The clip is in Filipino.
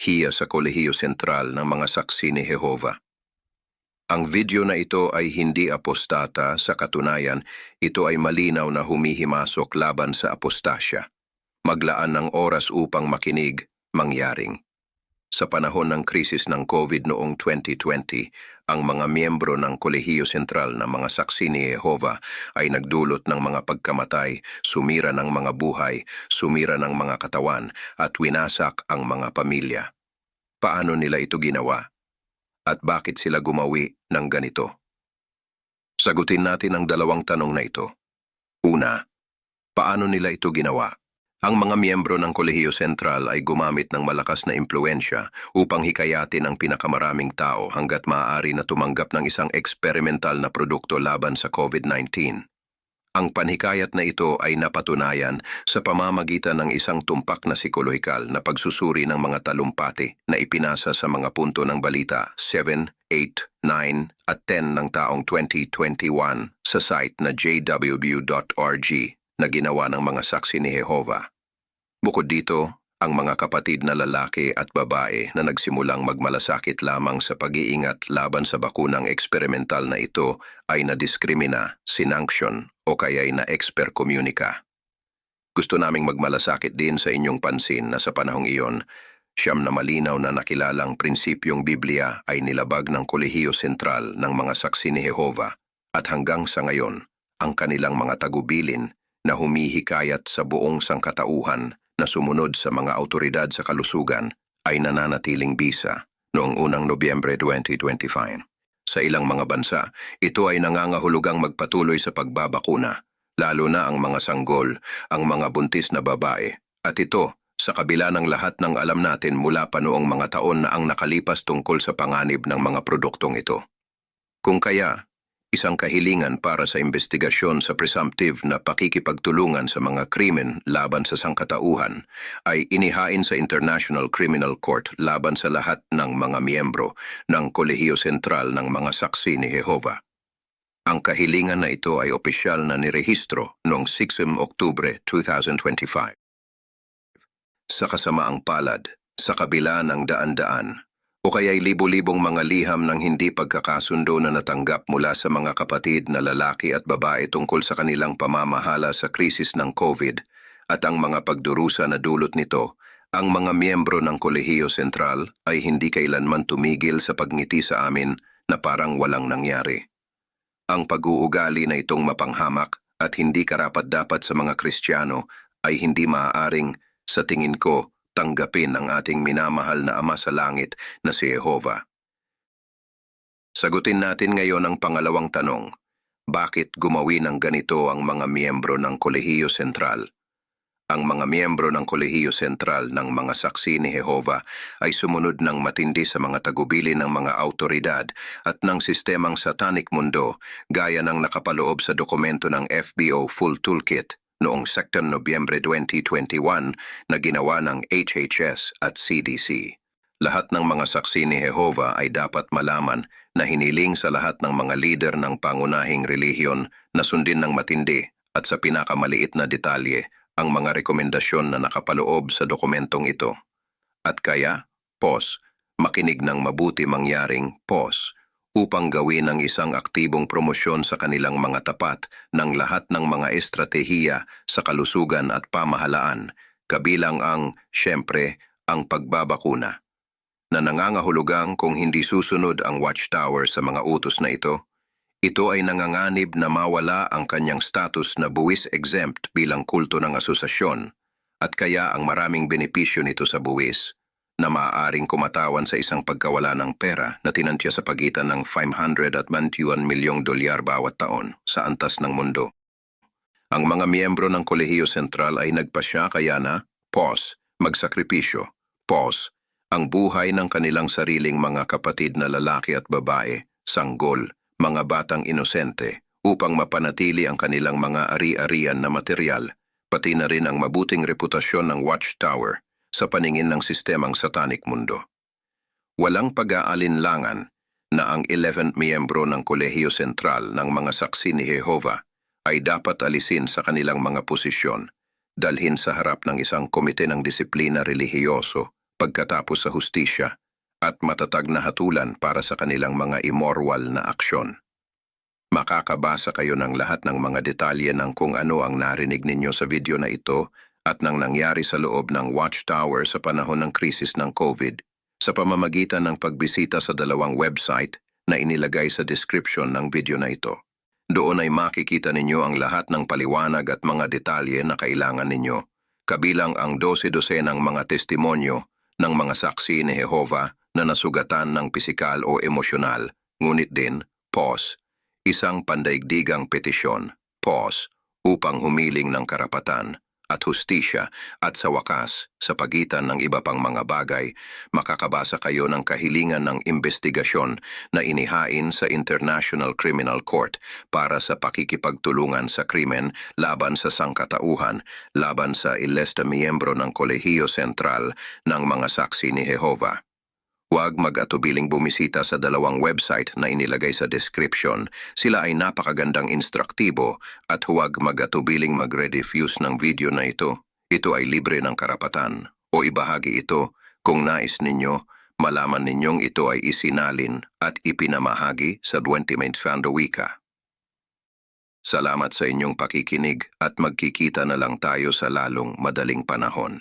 hiya sa Kolehiyo Sentral ng mga saksi ni Jehova. Ang video na ito ay hindi apostata sa katunayan, ito ay malinaw na humihimasok laban sa apostasya. Maglaan ng oras upang makinig, mangyaring. Sa panahon ng krisis ng COVID noong 2020, ang mga miyembro ng Kolehiyo Sentral ng mga saksi ni Jehova ay nagdulot ng mga pagkamatay, sumira ng mga buhay, sumira ng mga katawan, at winasak ang mga pamilya. Paano nila ito ginawa? At bakit sila gumawi ng ganito? Sagutin natin ang dalawang tanong na ito. Una, paano nila ito ginawa? Ang mga miyembro ng Kolehiyo Sentral ay gumamit ng malakas na impluensya upang hikayatin ang pinakamaraming tao hanggat maaari na tumanggap ng isang eksperimental na produkto laban sa COVID-19. Ang panhikayat na ito ay napatunayan sa pamamagitan ng isang tumpak na psikolohikal na pagsusuri ng mga talumpati na ipinasa sa mga punto ng balita 7, 8, 9 at 10 ng taong 2021 sa site na jww.org na ginawa ng mga saksi ni Jehova. Bukod dito, ang mga kapatid na lalaki at babae na nagsimulang magmalasakit lamang sa pag-iingat laban sa bakunang eksperimental na ito ay nadiskrimina, sinanksyon o kaya'y na-expercommunica. Gusto naming magmalasakit din sa inyong pansin na sa panahong iyon, siyam na malinaw na nakilalang prinsipyong Biblia ay nilabag ng Kolehiyo Sentral ng mga saksi ni Jehova at hanggang sa ngayon, ang kanilang mga tagubilin na humihikayat sa buong sangkatauhan na sumunod sa mga autoridad sa kalusugan ay nananatiling bisa noong unang Nobyembre 2025. Sa ilang mga bansa, ito ay nangangahulugang magpatuloy sa pagbabakuna, lalo na ang mga sanggol, ang mga buntis na babae, at ito sa kabila ng lahat ng alam natin mula pa noong mga taon na ang nakalipas tungkol sa panganib ng mga produktong ito. Kung kaya, isang kahilingan para sa investigasyon sa presumptive na pakikipagtulungan sa mga krimen laban sa sangkatauhan ay inihain sa International Criminal Court laban sa lahat ng mga miyembro ng Kolehiyo Sentral ng mga saksi ni Jehova. Ang kahilingan na ito ay opisyal na nirehistro noong 6 Oktubre 2025. Sa kasamaang palad, sa kabila ng daan-daan, o kaya'y libo-libong mga liham ng hindi pagkakasundo na natanggap mula sa mga kapatid na lalaki at babae tungkol sa kanilang pamamahala sa krisis ng COVID at ang mga pagdurusa na dulot nito, ang mga miyembro ng Kolehiyo Sentral ay hindi kailanman tumigil sa pagngiti sa amin na parang walang nangyari. Ang pag-uugali na itong mapanghamak at hindi karapat-dapat sa mga Kristiyano ay hindi maaaring, sa tingin ko, tanggapin ang ating minamahal na Ama sa Langit na si Jehova. Sagutin natin ngayon ang pangalawang tanong, bakit gumawi ng ganito ang mga miyembro ng Kolehiyo Sentral? Ang mga miyembro ng Kolehiyo Sentral ng mga saksi ni Jehova ay sumunod ng matindi sa mga tagubili ng mga autoridad at ng sistemang satanic mundo gaya ng nakapaloob sa dokumento ng FBO Full Toolkit noong 2 Nobyembre 2021 na ginawa ng HHS at CDC. Lahat ng mga saksi ni Jehova ay dapat malaman na hiniling sa lahat ng mga lider ng pangunahing relihiyon na sundin ng matindi at sa pinakamaliit na detalye ang mga rekomendasyon na nakapaloob sa dokumentong ito. At kaya, pos, makinig ng mabuti mangyaring pos, upang gawin ang isang aktibong promosyon sa kanilang mga tapat ng lahat ng mga estratehiya sa kalusugan at pamahalaan, kabilang ang, syempre, ang pagbabakuna. Na nangangahulugang kung hindi susunod ang watchtower sa mga utos na ito, ito ay nanganganib na mawala ang kanyang status na buwis exempt bilang kulto ng asosasyon at kaya ang maraming benepisyo nito sa buwis na maaaring kumatawan sa isang pagkawala ng pera na tinantya sa pagitan ng 500 at 21 milyong dolyar bawat taon sa antas ng mundo. Ang mga miyembro ng Kolehiyo Sentral ay nagpasya kaya na, pause, magsakripisyo, pause, ang buhay ng kanilang sariling mga kapatid na lalaki at babae, sanggol, mga batang inosente, upang mapanatili ang kanilang mga ari-arian na material, pati na rin ang mabuting reputasyon ng Watchtower sa paningin ng sistemang satanik mundo. Walang pag-aalinlangan na ang 11 miyembro ng Kolehiyo Sentral ng mga saksi ni Jehova ay dapat alisin sa kanilang mga posisyon, dalhin sa harap ng isang komite ng disiplina relihiyoso pagkatapos sa hustisya at matatag na hatulan para sa kanilang mga immoral na aksyon. Makakabasa kayo ng lahat ng mga detalye ng kung ano ang narinig ninyo sa video na ito at ng nangyari sa loob ng Watchtower sa panahon ng krisis ng COVID sa pamamagitan ng pagbisita sa dalawang website na inilagay sa description ng video na ito. Doon ay makikita ninyo ang lahat ng paliwanag at mga detalye na kailangan ninyo, kabilang ang dose-dosenang mga testimonyo ng mga saksi ni Jehova na nasugatan ng pisikal o emosyonal, ngunit din, pause, isang pandaigdigang petisyon, pause, upang humiling ng karapatan at hustisya at sa wakas, sa pagitan ng iba pang mga bagay, makakabasa kayo ng kahilingan ng investigasyon na inihain sa International Criminal Court para sa pakikipagtulungan sa krimen laban sa sangkatauhan, laban sa ilesta miyembro ng Kolehiyo Sentral ng mga saksi ni Jehova. Huwag mag-atubiling bumisita sa dalawang website na inilagay sa description. Sila ay napakagandang instruktibo at huwag mag-atubiling magre-diffuse ng video na ito. Ito ay libre ng karapatan. O ibahagi ito kung nais ninyo, malaman ninyong ito ay isinalin at ipinamahagi sa 20 Fando Wika. Salamat sa inyong pakikinig at magkikita na lang tayo sa lalong madaling panahon.